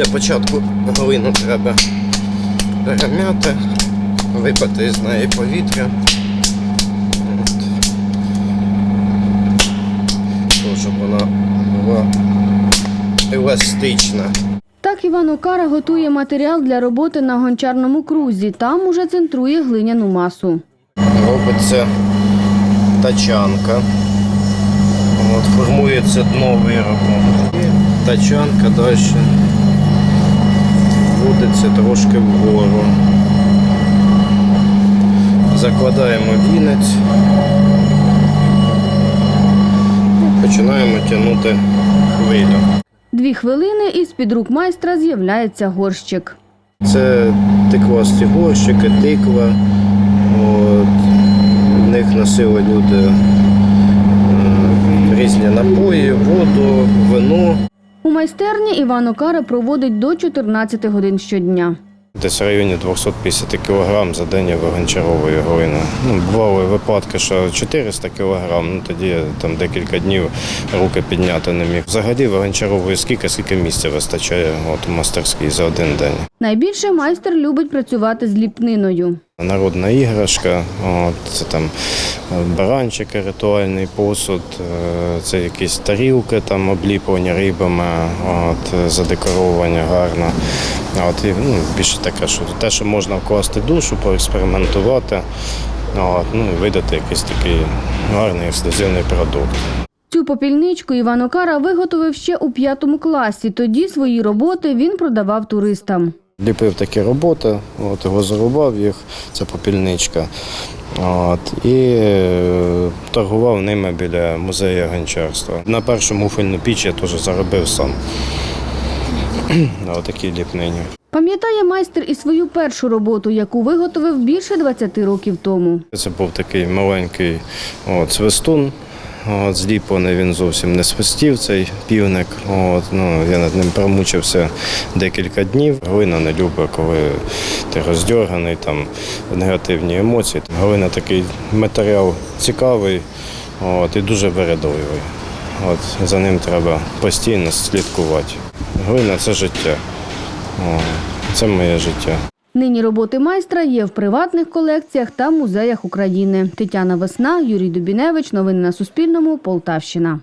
Для початку глину треба перем'яти, випати з неї повітря. То, щоб вона була еластична. Так Іван Окара готує матеріал для роботи на гончарному крузі. Там уже центрує глиняну масу. Робиться тачанка. От, формується дно виробу. І Тачанка далі вводиться трошки вгору. Закладаємо вінець. І Починаємо тягнути хвилю. Дві хвилини і з-під рук майстра з'являється горщик. Це тиквасті горщики, тиква. От. В них носили люди майстерні Іван Окара проводить до 14 годин щодня. Десь в районі 250 кг за день я вигончаровую глину. Ну, бували випадки, що 400 кг, ну тоді я там декілька днів руки підняти не міг. Взагалі вигончаровую скільки, скільки місця вистачає от, у мастерській за один день. Найбільше майстер любить працювати з ліпниною. Народна іграшка, це там е, баранчики, ритуальний посуд, е, це якісь тарілки там обліплені рибами, от, задекоровані гарно. От, і, ну, більше таке, що те, що можна вкласти душу, поекспериментувати, от, ну, і видати якийсь такий гарний ексклюзивний продукт. Цю попільничку Іван Окара виготовив ще у п'ятому класі. Тоді свої роботи він продавав туристам. Ліпив такі роботи, от, його зарубав їх, це попільничка. От, і е, торгував ними біля музею гончарства. На першу муфельну піч я теж заробив сам. На отакій ліпнині. Пам'ятає майстер і свою першу роботу, яку виготовив більше 20 років тому. Це був такий маленький от, свистун. От, зліплений він зовсім не свистів, цей півник. От, ну, я над ним промучився декілька днів. Глина не любить, коли ти роздерганий, там негативні емоції. Глина такий матеріал цікавий от, і дуже вирадливий. От, за ним треба постійно слідкувати. Глина це життя. О, це моє життя. Нині роботи майстра є в приватних колекціях та музеях України. Тетяна Весна, Юрій Дубіневич. Новини на Суспільному. Полтавщина.